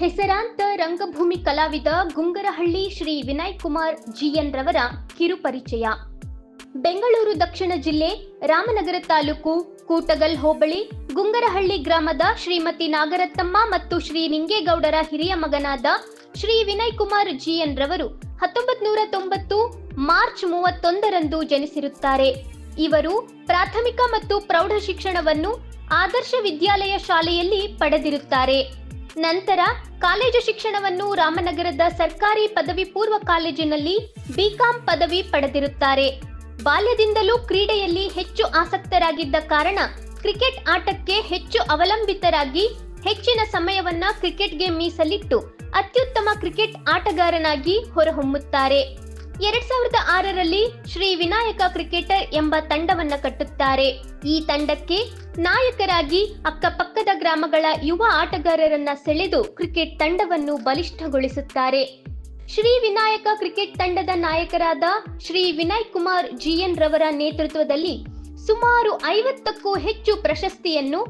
ಹೆಸರಾಂತ ರಂಗಭೂಮಿ ಕಲಾವಿದ ಗುಂಗರಹಳ್ಳಿ ಶ್ರೀ ವಿನಯ್ ಕುಮಾರ್ ಜಿಎನ್ ರವರ ಕಿರುಪರಿಚಯ. ಬೆಂಗಳೂರು ದಕ್ಷಿಣ ಜಿಲ್ಲೆ ರಾಮನಗರ ತಾಲೂಕು ಕೂಟಗಲ್ ಹೋಬಳಿ ಗುಂಗರಹಳ್ಳಿ ಗ್ರಾಮದ ಶ್ರೀಮತಿ ನಾಗರತ್ತಮ್ಮ ಮತ್ತು ಶ್ರೀ ನಿಂಗೇಗೌಡರ ಹಿರಿಯ ಮಗನಾದ ಶ್ರೀ ವಿನಯ್ ಕುಮಾರ್ ಜಿಎನ್ ರವರು ಹತ್ತೊಂಬತ್ ನೂರ ತೊಂಬತ್ತು ಮಾರ್ಚ್ ಮೂವತ್ತೊಂದರಂದು ಜನಿಸಿರುತ್ತಾರೆ. ಇವರು ಪ್ರಾಥಮಿಕ ಮತ್ತು ಪ್ರೌಢ ಶಿಕ್ಷಣವನ್ನು ಆದರ್ಶ ವಿದ್ಯಾಲಯ ಶಾಲೆಯಲ್ಲಿ ಪಡೆದಿರುತ್ತಾರೆ. ನಂತರ ಕಾಲೇಜು ಶಿಕ್ಷಣವನ್ನು ರಾಮನಗರದ ಸರ್ಕಾರಿ ಪದವಿ ಪೂರ್ವ ಕಾಲೇಜಿನಲ್ಲಿ ಬಿಕಾಂ ಪದವಿ ಪಡೆದಿರುತ್ತಾರೆ. ಬಾಲ್ಯದಿಂದಲೂ ಕ್ರೀಡೆಯಲ್ಲಿ ಹೆಚ್ಚು ಆಸಕ್ತರಾಗಿದ್ದ ಕಾರಣ ಕ್ರಿಕೆಟ್ ಆಟಕ್ಕೆ ಹೆಚ್ಚು ಅವಲಂಬಿತರಾಗಿ ಹೆಚ್ಚಿನ ಸಮಯವನ್ನ ಕ್ರಿಕೆಟ್ಗೆ ಮೀಸಲಿಟ್ಟು ಅತ್ಯುತ್ತಮ ಕ್ರಿಕೆಟ್ ಆಟಗಾರನಾಗಿ ಹೊರಹೊಮ್ಮುತ್ತಾರೆ. ಎರಡ್ ಸಾವಿರದ ಆರರಲ್ಲಿ ಶ್ರೀ ವಿನಾಯಕ ಕ್ರಿಕೆಟರ್ ಎಂಬ ತಂಡವನ್ನ ಕಟ್ಟುತ್ತಾರೆ. ಈ ತಂಡಕ್ಕೆ ನಾಯಕರಾಗಿ ಅಕ್ಕಪಕ್ಕದ ಗ್ರಾಮಗಳ ಯುವ ಆಟಗಾರರನ್ನ ಸೆಳೆದು ಕ್ರಿಕೆಟ್ ತಂಡವನ್ನು ಬಲಿಷ್ಠಗೊಳಿಸುತ್ತಾರೆ. ಶ್ರೀ ವಿನಾಯಕ ಕ್ರಿಕೆಟ್ ತಂಡದ ನಾಯಕರಾದ ಶ್ರೀ ವಿನಯ್ ಕುಮಾರ್ ಜಿಎನ್ ರವರ ನೇತೃತ್ವದಲ್ಲಿ ಸುಮಾರು ಐವತ್ತಕ್ಕೂ ಹೆಚ್ಚು ಪ್ರಶಸ್ತಿಯನ್ನು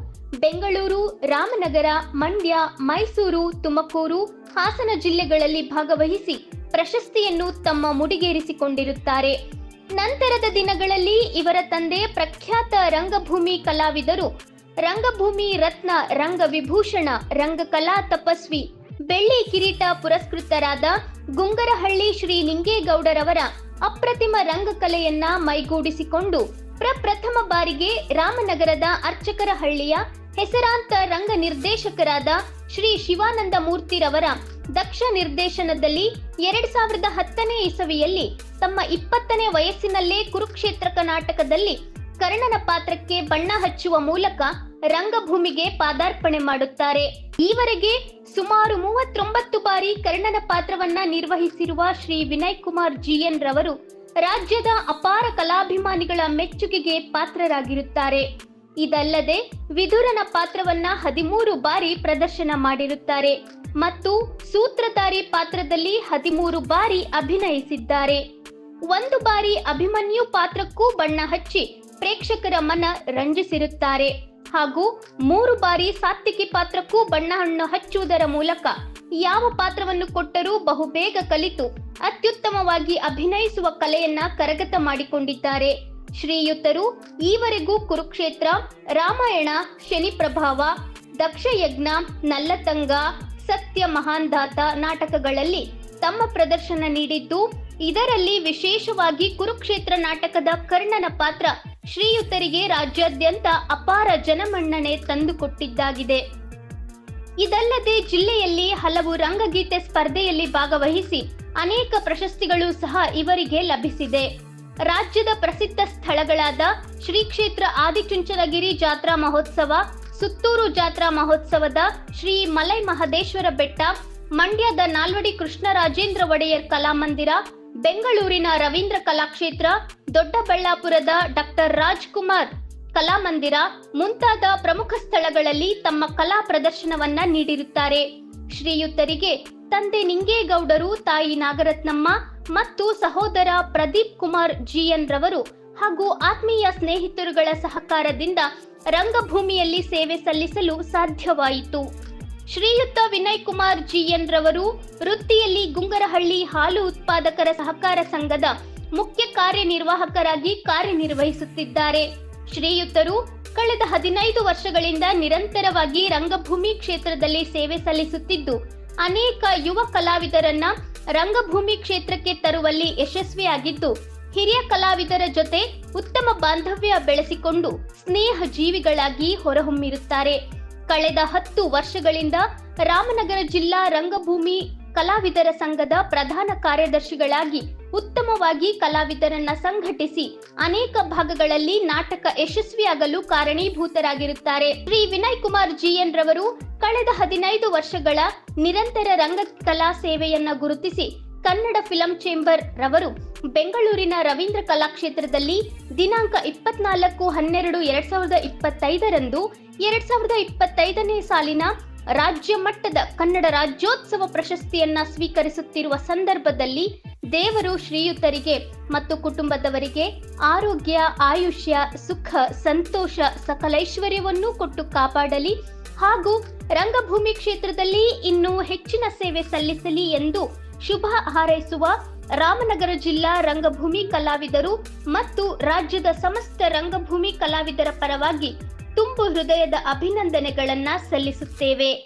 ಬೆಂಗಳೂರು, ರಾಮನಗರ, ಮಂಡ್ಯ, ಮೈಸೂರು, ತುಮಕೂರು, ಹಾಸನ ಜಿಲ್ಲೆಗಳಲ್ಲಿ ಭಾಗವಹಿಸಿ ಪ್ರಶಸ್ತಿಯನ್ನು ತಮ್ಮ ಮುಡಿಗೇರಿಸಿಕೊಂಡಿರುತ್ತಾರೆ. ನಂತರದ ದಿನಗಳಲ್ಲಿ ಇವರ ತಂದೆ ಪ್ರಖ್ಯಾತ ರಂಗಭೂಮಿ ಕಲಾವಿದರು ರಂಗಭೂಮಿ ರತ್ನ ರಂಗವಿಭೂಷಣ ರಂಗಕಲಾ ತಪಸ್ವಿ ಬೆಳ್ಳಿ ಕಿರೀಟ ಪುರಸ್ಕೃತರಾದ ಗುಂಗರಹಳ್ಳಿ ಶ್ರೀ ನಿಂಗೇಗೌಡರವರ ಅಪ್ರತಿಮ ರಂಗಕಲೆಯನ್ನ ಮೈಗೂಡಿಸಿಕೊಂಡು ಪ್ರಪ್ರಥಮ ಬಾರಿಗೆ ರಾಮನಗರದ ಅರ್ಚಕರಹಳ್ಳಿಯ ಹೆಸರಾಂತ ರಂಗ ನಿರ್ದೇಶಕರಾದ ಶ್ರೀ ಶಿವಾನಂದ ಮೂರ್ತಿರವರ ದಕ್ಷ ನಿರ್ದೇಶನದಲ್ಲಿ ಎರಡ್ ಸಾವಿರದ ಹತ್ತನೇ ಇಸವಿಯಲ್ಲಿ ತಮ್ಮ ಇಪ್ಪತ್ತನೇ ವಯಸ್ಸಿನಲ್ಲೇ ಕುರುಕ್ಷೇತ್ರ ನಾಟಕದಲ್ಲಿ ಕರ್ಣನ ಪಾತ್ರಕ್ಕೆ ಬಣ್ಣ ಹಚ್ಚುವ ಮೂಲಕ ರಂಗಭೂಮಿಗೆ ಪಾದಾರ್ಪಣೆ ಮಾಡುತ್ತಾರೆ. ಈವರೆಗೆ ಸುಮಾರು ಮೂವತ್ತೊಂಬತ್ತು ಬಾರಿ ಕರ್ಣನ ಪಾತ್ರವನ್ನ ನಿರ್ವಹಿಸಿರುವ ಶ್ರೀ ವಿನಯ್ ಕುಮಾರ್ ಜಿಎನ್ ರವರು ರಾಜ್ಯದ ಅಪಾರ ಕಲಾಭಿಮಾನಿಗಳ ಮೆಚ್ಚುಗೆಗೆ ಪಾತ್ರರಾಗಿರುತ್ತಾರೆ. ಇದಲ್ಲದೆ ವಿದುರನ ಪಾತ್ರವನ್ನ ಹದಿಮೂರು ಬಾರಿ ಪ್ರದರ್ಶನ ಮಾಡಿರುತ್ತಾರೆ ಮತ್ತು ಸೂತ್ರಧಾರಿ ಪಾತ್ರದಲ್ಲಿ ಹದಿಮೂರು ಬಾರಿ ಅಭಿನಯಿಸಿದ್ದಾರೆ. ಒಂದು ಬಾರಿ ಅಭಿಮನ್ಯು ಪಾತ್ರಕ್ಕೂ ಬಣ್ಣ ಹಚ್ಚಿ ಪ್ರೇಕ್ಷಕರ ಮನ ರಂಜಿಸಿರುತ್ತಾರೆ. ಹಾಗೂ ಮೂರು ಬಾರಿ ಸಾತ್ವಿಕಿ ಪಾತ್ರಕ್ಕೂ ಬಣ್ಣ ಹಣ್ಣು ಹಚ್ಚುವುದರ ಮೂಲಕ ಯಾವ ಪಾತ್ರವನ್ನು ಕೊಟ್ಟರೂ ಬಹುಬೇಗ ಕಲಿತು ಅತ್ಯುತ್ತಮವಾಗಿ ಅಭಿನಯಿಸುವ ಕಲೆಯನ್ನ ಕರಗತ ಮಾಡಿಕೊಂಡಿದ್ದಾರೆ. ಶ್ರೀಯುತರು ಈವರೆಗೂ ಕುರುಕ್ಷೇತ್ರ, ರಾಮಾಯಣ ಶನಿ ಪ್ರಭಾವ ದಕ್ಷಯಜ್ಞ, ನಲ್ಲತಂಗ, ಸತ್ಯ ಮಹಾನ್ದಾತ ನಾಟಕಗಳಲ್ಲಿ ತಮ್ಮ ಪ್ರದರ್ಶನ ನೀಡಿದ್ದು, ಇದರಲ್ಲಿ ವಿಶೇಷವಾಗಿ ಕುರುಕ್ಷೇತ್ರ ನಾಟಕದ ಕರ್ಣನ ಪಾತ್ರ ಶ್ರೀಯುತರಿಗೆ ರಾಜ್ಯಾದ್ಯಂತ ಅಪಾರ ಜನಮನ್ನಣೆ ತಂದುಕೊಟ್ಟಿದ್ದಾಗಿದೆ. ಇದಲ್ಲದೆ ಜಿಲ್ಲೆಯಲ್ಲಿ ಹಲವು ರಂಗಗೀತೆ ಸ್ಪರ್ಧೆಯಲ್ಲಿ ಭಾಗವಹಿಸಿ ಅನೇಕ ಪ್ರಶಸ್ತಿಗಳು ಸಹ ಇವರಿಗೆ ಲಭಿಸಿದೆ. ರಾಜ್ಯದ ಪ್ರಸಿದ್ಧ ಸ್ಥಳಗಳಾದ ಶ್ರೀ ಕ್ಷೇತ್ರ ಆದಿಚುಂಚನಗಿರಿ ಜಾತ್ರಾ ಮಹೋತ್ಸವ, ಸುತ್ತೂರು ಜಾತ್ರಾ ಮಹೋತ್ಸವದ ಶ್ರೀ ಮಲೈ ಮಹದೇಶ್ವರ ಬೆಟ್ಟ, ಮಂಡ್ಯದ ನಾಲ್ವಡಿ ಕೃಷ್ಣರಾಜೇಂದ್ರ ಒಡೆಯರ್ ಕಲಾಮಂದಿರ ಬೆಂಗಳೂರಿನ ರವೀಂದ್ರ ಕಲಾಕ್ಷೇತ್ರ ದೊಡ್ಡಬಳ್ಳಾಪುರದ ಡಾಕ್ಟರ್ ರಾಜ್ಕುಮಾರ್ ಕಲಾಮಂದಿರ ಮುಂತಾದ ಪ್ರಮುಖ ಸ್ಥಳಗಳಲ್ಲಿ ತಮ್ಮ ಕಲಾ ಪ್ರದರ್ಶನವನ್ನ ನೀಡಿರುತ್ತಾರೆ. ಶ್ರೀಯುತರಿಗೆ ತಂದೆ ನಿಂಗೇಗೌಡರು, ತಾಯಿ ನಾಗರತ್ನಮ್ಮ ಮತ್ತು ಸಹೋದರ ಪ್ರದೀಪ್ ಕುಮಾರ್ ಜಿಎನ್ ರವರು ಹಾಗೂ ಆತ್ಮೀಯ ಸ್ನೇಹಿತರುಗಳ ಸಹಕಾರದಿಂದ ರಂಗಭೂಮಿಯಲ್ಲಿ ಸೇವೆ ಸಲ್ಲಿಸಲು ಸಾಧ್ಯವಾಯಿತು. ಶ್ರೀಯುತ ವಿನಯ್ ಕುಮಾರ್ ಜಿಎನ್ ರವರು ವೃತ್ತಿಯಲ್ಲಿ ಗುಂಗರಹಳ್ಳಿ ಹಾಲು ಉತ್ಪಾದಕರ ಸಹಕಾರ ಸಂಘದ ಮುಖ್ಯ ಕಾರ್ಯನಿರ್ವಾಹಕರಾಗಿ ಕಾರ್ಯನಿರ್ವಹಿಸುತ್ತಿದ್ದಾರೆ. ಶ್ರೀಯುತರು ಕಳೆದ ಹದಿನೈದು ವರ್ಷಗಳಿಂದ ನಿರಂತರವಾಗಿ ರಂಗಭೂಮಿ ಕ್ಷೇತ್ರದಲ್ಲಿ ಸೇವೆ ಸಲ್ಲಿಸುತ್ತಿದ್ದು, ಅನೇಕ ಯುವ ಕಲಾವಿದರನ್ನ ರಂಗಭೂಮಿ ಕ್ಷೇತ್ರಕ್ಕೆ ತರುವಲ್ಲಿ ಯಶಸ್ವಿಯಾಗಿದ್ದು, ಹಿರಿಯ ಕಲಾವಿದರ ಜೊತೆ ಉತ್ತಮ ಬಾಂಧವ್ಯ ಬೆಳೆಸಿಕೊಂಡು ಸ್ನೇಹ ಜೀವಿಗಳಾಗಿ ಹೊರಹೊಮ್ಮಿರುತ್ತಾರೆ. ಕಳೆದ ಹತ್ತು ವರ್ಷಗಳಿಂದ ರಾಮನಗರ ಜಿಲ್ಲಾ ರಂಗಭೂಮಿ ಕಲಾವಿದರ ಸಂಘದ ಪ್ರಧಾನ ಕಾರ್ಯದರ್ಶಿಗಳಾಗಿ ಉತ್ತಮವಾಗಿ ಕಲಾವಿದರನ್ನ ಸಂಘಟಿಸಿ ಅನೇಕ ಭಾಗಗಳಲ್ಲಿ ನಾಟಕ ಯಶಸ್ವಿಯಾಗಲು ಕಾರಣೀಭೂತರಾಗಿರುತ್ತಾರೆ. ಶ್ರೀ ವಿನಯ್ ಕುಮಾರ್ ಜಿಎನ್ ರವರು ಕಳೆದ ಹದಿನೈದು ವರ್ಷಗಳ ನಿರಂತರ ರಂಗ ಕಲಾ ಸೇವೆಯನ್ನ ಗುರುತಿಸಿ ಕನ್ನಡ ಫಿಲಂ ಚೇಂಬರ್ ರವರು ಬೆಂಗಳೂರಿನ ರವೀಂದ್ರ ಕಲಾಕ್ಷೇತ್ರದಲ್ಲಿ ದಿನಾಂಕ ಇಪ್ಪತ್ನಾಲ್ಕು ಹನ್ನೆರಡು ಎರಡ್ ಸಾವಿರದ ಇಪ್ಪತ್ತೈದರಂದು ಎರಡ್ ಸಾವಿರದ ಇಪ್ಪತ್ತೈದನೇ ಸಾಲಿನ ರಾಜ್ಯ ಮಟ್ಟದ ಕನ್ನಡ ರಾಜ್ಯೋತ್ಸವ ಪ್ರಶಸ್ತಿಯನ್ನ ಸ್ವೀಕರಿಸುತ್ತಿರುವ ಸಂದರ್ಭದಲ್ಲಿ ದೇವರು ಶ್ರೀಯುತರಿಗೆ ಮತ್ತು ಕುಟುಂಬದವರಿಗೆ ಆರೋಗ್ಯ, ಆಯುಷ್ಯ, ಸುಖ, ಸಂತೋಷ ಸಕಲೈಶ್ವರ್ಯವನ್ನು ಕೊಟ್ಟು ಕಾಪಾಡಲಿ ಹಾಗೂ ರಂಗಭೂಮಿ ಕ್ಷೇತ್ರದಲ್ಲಿ ಇನ್ನೂ ಹೆಚ್ಚಿನ ಸೇವೆ ಸಲ್ಲಿಸಲಿ ಎಂದು ಶುಭ ಹಾರೈಸುವ ರಾಮನಗರ ಜಿಲ್ಲಾ ರಂಗಭೂಮಿ ಕಲಾವಿದರು ಮತ್ತು ರಾಜ್ಯದ ಸಮಸ್ತ ರಂಗಭೂಮಿ ಕಲಾವಿದರ ಪರವಾಗಿ ತುಂಬು ಹೃದಯದ ಅಭಿನಂದನೆಗಳನ್ನ ಸಲ್ಲಿಸುತ್ತೇವೆ.